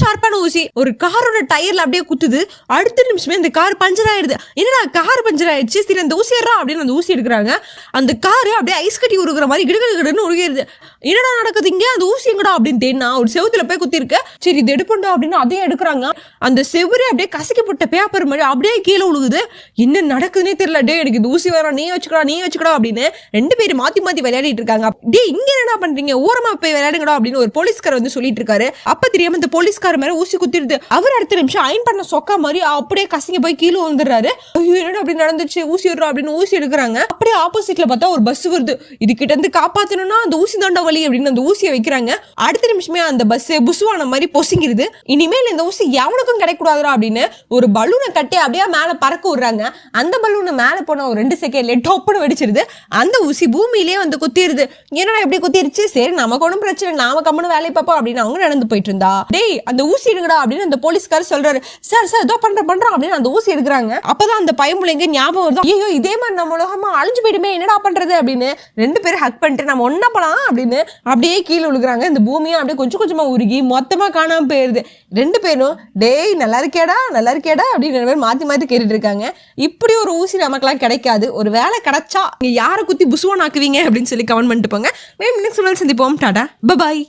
ஷார்ப்பான ஊசி. ஒரு காரோட டயர்ல அப்படியே குத்துது. அடுத்த நிமிஷமே அந்த கார் பஞ்சர் ஆயிடுது. என்னடா கார் பஞ்சர் ஆயிடுச்சு? சரி அந்த ஊசி ஏறா அப்படின்னு அந்த ஊசி எடுக்கிறாங்க. அந்த காரு அப்படியே ஐஸ் கட்டி உருகுற மாதிரி கிடுகிடுன்னு உருகிடுது. என்னடா நடக்குது இங்க? அந்த ஊசி எங்கடா அப்படின்னு தேடினா ஒரு செவுத்துல போய் குத்திருக்க சரி இது எடுப்பண்டா அப்படின்னு அதையும் எடுக்கிறாங்க. அந்த செவுரே அப்படியே கசக்கப்பட்ட பேப்பர் மாதிரி அப்படியே கீழே விழுகுது என்ன நடக்குதுன்னே தெரியல. டே எனக்கு இது ஊசி வேற நீ வச்சுக்கடா நீ வச்சுக்கடா அப்படின்னு ரெண்டு பேரும் மாத்தி மாத்தி விளையாடிட்டு இருக்காங்க. டே இங்க என்ன பண்றீங்க? ஓரமா போய் விளையாடுங்கடா அப்படின்னு ஒரு போலீஸ்கார் வந்து சொல்லிட்டு இருக்காரு. அப்ப தெரியாம இந்த போலீஸ்கார் மாதிரி ஊசி குத்திடுது. அவர் அடுத்த நிமிஷம் அயன் பண்ண சொக்கா மாதிரி அப்படியே கசிங்க போய் கீழே வந்துடுறாரு ஐயோ என்ன அப்படி நடந்துச்சு ஊசி விடுறோம் அப்படின்னு ஊசி எடுக்கிறாங்க. அப்படியே ஆப்போசிட்ல பார்த்தா ஒரு பஸ் வருது. இது கிட்ட இருந்து காப்பாத்தணும்னா அந்த ஊசி தாண்டா வழி அப்படின்னு அந்த ஊசியை வைக்கிறாங்க. அடுத்த நிமிஷமே அந்த பஸ் புசுவான மாதிரி பொசுங்கிருது. இனிமேல் இந்த ஊசி எவனுக்கும் கிடைக்கூடாதுடா அப்படின்னு ஒரு பலூனை கட்டி அப்படியே மேல பறக்க விடுறாங்க. அந்த பலூனை மேல போன ஒரு ரெண்டு செகண்ட்ல டொப்புன்னு வெடிச்சிருது. அந்த ஊசி பூமியிலே வந்து குத்திடுது என்னடா எப்படி குத்திருச்சு? சரி நமக்கு ஒன்றும் பிரச்சனை இல்லை, நாம கம்மனு வேலையை பார்ப்போம் அப்படின்னு அவங்க நடந்து போயிட்டு இருந்தா. டேய் அந்த ஊசி எடுங்கடா அப்படின்னு அந்த போலீஸ்காரர் சொல்றாரு. சார் சார் இதோ பண்ற பண்றோம் அப்படின்னு அந்த ஊசி எடுக்கிறாங்க. அப்பதான் அந்த பயமுலைங்க ஞாபகம் வருது. ஐயோ இதே மாதிரி நம்ம உலகமா அழிஞ்சு போயிடுமே என்னடா பண்றது? அப்படின்னு ரெண்டு பேரும் ஹக் பண்ணிட்டு நம்ம ஒன்னா போலாம் அப்படின்னு அப்படியே கீழே விழுகுறாங்க. இந்த பூமியும் அப்படியே கொஞ்சம் கொஞ்சமா உருகி மொத்தமா காணாம போயிருது. ரெண்டு பேரும் டேய் நல்லா இருக்கேடா நல்லா இருக்கேடா அப்படின்னு ரெண்டு பேரும் மாத்தி மாத்தி கேட்டுட்டு இருக்காங்க. இப்படி ஒரு ஊசி நமக்குலாம் கிடைக்காது. ஒரு வேலை கிடைச்சா நீங்க யாரை குத்தி புசுவான் ஆக்குவீங்க அப்படின்னு சொல்லி கமெண்ட் பண்ணிட்டு போங்க. மேம் நெக்ஸ்ட் சந்திப்போம். டாடா. பபாய்